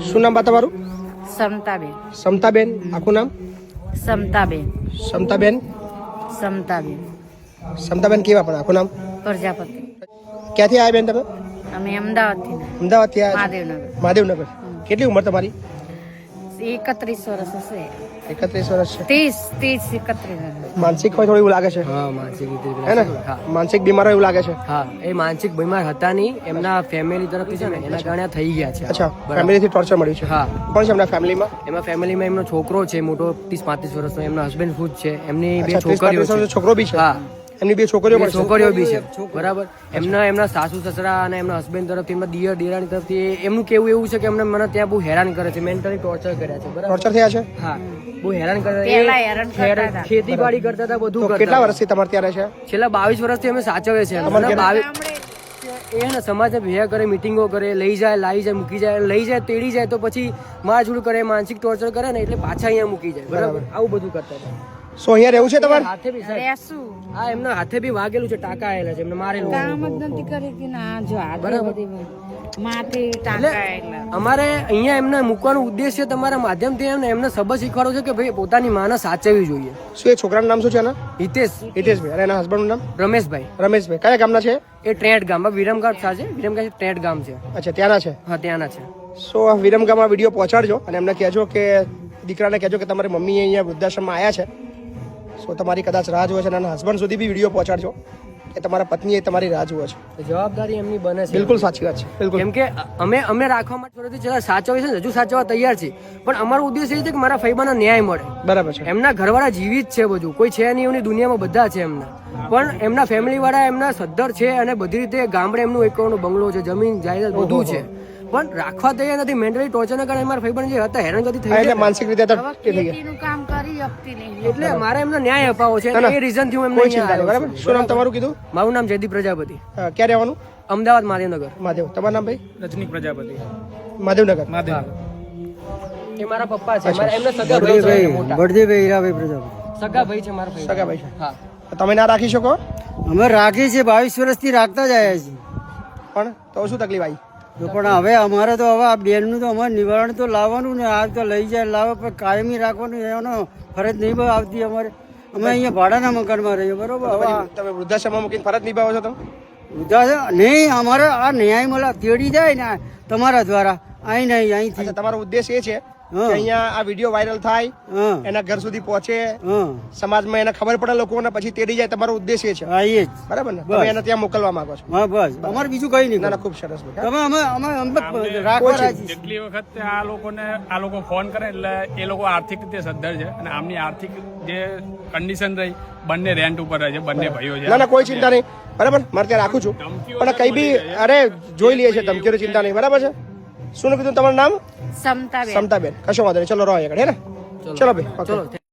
શું નામ બા તમારું? સમતાબેન. સમતાબેન. આખું નામ? સમતાબેન. સમતાબેન. સમતાબેન. સમતાબેન કેવા પણ આખું નામ? પ્રજાપતિ. ક્યાંથી આવ્યા બેન તમે? અમે અમદાવાદથી. અમદાવાદથી આવ્યા? મહાદેવનગર. મહાદેવનગર. કેટલી ઉંમર તમારી? એકત્રીસ વર્ષ હશે. એકત્રીસ વર્ષ છે. ત્રીસ ત્રીસ એકત્રીસ માનસિક હોય થોડું એવું લાગે છે? હા માનસિક રીતે હે. ને માનસિક બીમાર એવું લાગે છે? હા એ માનસિક બીમાર હતા નહીં. એમના ફેમિલી તરફથી છે ને એના કારણે થઈ ગયા છે. અચ્છા. ફેમિલીથી ટોર્ચર મળ્યું છે. હા. કોણ છે એમના ફેમિલીમાં એમાં ફેમિલીમાં એમનો છોકરો છે મોટો ત્રીસ પાંત્રીસ વર્ષનો. એમના હસબન્ડ ખુદ છે. એમની બે છોકરીઓ છે. છોકરો બી છે? હા. એમની બે છોકરીઓ પણ છોકરીઓ બી છે. બરાબર. એમના એમના સાસુ સસરા અને એમના હસબન્ડ તરફથી એમના દિયર દેરાણી તરફથી એમનું કેવું એવું છે કે એમને મને ત્યાં બહુ હેરાન કરે છે. મેન્ટલી ટોર્ચર કર્યા છે. બરાબર? ટોર્ચર થયા છે? હા. બહુ હેરાન કરે પહેલા હેરાન કરતા હતા. ખેતીવાડી કરતા હતા બધું કરતા કેટલા વર્ષથી તમારે ત્યારે છે? છેલ્લા બાવીસ વર્ષથી અમે સાચવે છે એ ને સમાજને ભેગા કરે મિટિંગો કરે લઈ જાય લાવી જાય મૂકી જાય લઈ જાય તેડી જાય તો પછી મારઝૂડ કરે માનસિક ટોર્ચર કરે ને એટલે પાછા અહીંયા મૂકી જાય. બરાબર. આવું બધું કરતા હતા. સો અહીંયા રહેવું છે તમારે? હાથે બી સાહેબ. રહેશું. હા એમના હાથે બી વાગેલું છે ટાકા આયેલા છે એમને મારેલું કામ જ નથી કરી કે ના જો આ બધી માથે ટાંકા એટલે અમારે અહીંયા એમને મૂકવાનો ઉદ્દેશ્ય તમારા માધ્યમથી એમને એમને સબક શીખવાડો છે કે ભાઈ પોતાની માને સાચવવી જોઈએ? શું એ છોકરાનું નામ શું છે એના? હિતેશ. હિતેશભાઈ. અને એના હસબન્ડનું નામ? રમેશભાઈ. રમેશભાઈ. કયા ગામના છે? એ ટ્રેટ ગામ વિરમગામ છે વિરમગામ ટ્રેટ ગામ છે. અચ્છા ત્યાંના છે? હા ત્યાંના છે. સો આ વિરમગામમાં વીડિયો પહોંચાડજો અને એમને કહેજો કે દીકરાને કહેજો કે તમારી મમ્મી અહીંયા વૃદ્ધાશ્રમમાં આવ્યા છે. સો તમારી કદાચ રાહ જુએ છે અને હસબન્ડ સુધી બી વીડિયો પહોંચાડજો. કે તમારા પત્નીએ તમારી રાહ જુએ છે. જવાબદારી એમની બને છે. બિલકુલ સાચી વાત છે. બિલકુલ. કેમ કે અમે અમે રાખવા માટે થોડીથી જરા સાચવીએ છે ને હજુ સાચવવા તૈયાર છે પણ અમારો ઉદ્દેશ એ છે કે મારા ફૈબાનો ન્યાય મળે. બરાબર છે. એમના ઘરવાળા જીવિત છે બધું. કોઈ છે નહીં એમની દુનિયામાં બધા છે એમના. પણ એમના ફેમિલી વાળા એમના સદ્ધર છે અને બધી રીતે ગામડે એમનું એક કરોડનો બંગલો છે જમીન જાયદાદ બધું છે. પણ રાખવા તૈયાર નથી. મેન્ટલી ટોર્ચરના કારણે મારા ફૈબાને જે હતા હેરાનગતિ થઈ એટલે માનસિક રીતે ખેતીનું કામ કરી શકતી નહીં. એટલે મારે એમને ન્યાય અપાવો છે. એ રીઝનથી હું એમને ચિંતા નહીં આવ્યો બરાબર? શું નામ તમારું કીધું? મારું નામ જયદીપ પ્રજાપતિ. ક્યારે ક્યાં રહેવાનું અમદાવાદ માધવનગર મહાદેવ. તમારું નામ ભાઈ? રજની પ્રજાપતિ. મહાદેવનગર. મહાદેવ. એ મારા પપ્પા છે. મારા એમના સગા ભાઈ છે મોટા. બળદેવભાઈ હીરાભાઈ પ્રજાપતિ. સગા ભાઈ છે મારા ભાઈ સગા ભાઈ છે. હા. તમે ના રાખી શકો? અમે રાખીએ છીએ બાવીસ વર્ષથી રાખતા જ આવ્યા છીએ. પણ તો શું તકલીફ આવી? તો પણ હવે અમારે તો હવે આ બેનનું તો અમારે નિવારણ તો લાવવાનું ને આ તો લઈ જાય, લાવે, પણ કાયમી રાખવાનું એનો ફરજ નહીં આવતી અમારે. અમે અહીંયા ભાડાના મકાનમાં રહીએ, બરોબર? હવે તમે વૃદ્ધાશ્રમમાં મૂકીને ફરજ નિભાવો છો તમે? નહીં અમારે આ ન્યાય મળે તેડી જાય ને તમારા દ્વારા. અહીં નહીં અહીંથી તમારો ઉદ્દેશ એ છે કે અહીંયા આ વીડિયો વાયરલ થાય એના ઘર સુધી પહોંચે સમાજમાં એને ખબર પડે લોકોને પછી તેડી જાય તમારો ઉદ્દેશ એ છે. જ. બરાબર ને? તમે એને ત્યાં મોકલવા માંગો છો. હા બસ. અમારે બીજું કઈ નહીં ના ના ખૂબ સરસ તમે અમે અમે અમે રાખવા રાજી જેટલી વખત આ લોકોને આ લોકો ફોન કરે એટલે એ લોકો આર્થિક રીતે સદ્ધર છે અને આમની આર્થિક જે કન્ડિશન રહી બંને રેન્ટ ઉપર રહે છે બંને ભાઈઓ છે. ના ના કોઈ ચિંતા નહીં. બરાબર? મારે ત્યાં રાખું છું. પણ કઈ બી અરે જોઈ લઈએ છે ધમકીઓની ચિંતા નહીં. બરાબર છે? શું કીધું તમારું નામ? સમતાબેન. સમતાબેન. કશો વાંધો નહીં. ચલો રહો આગળ હે ને? ચલો. ભાઈ ચલો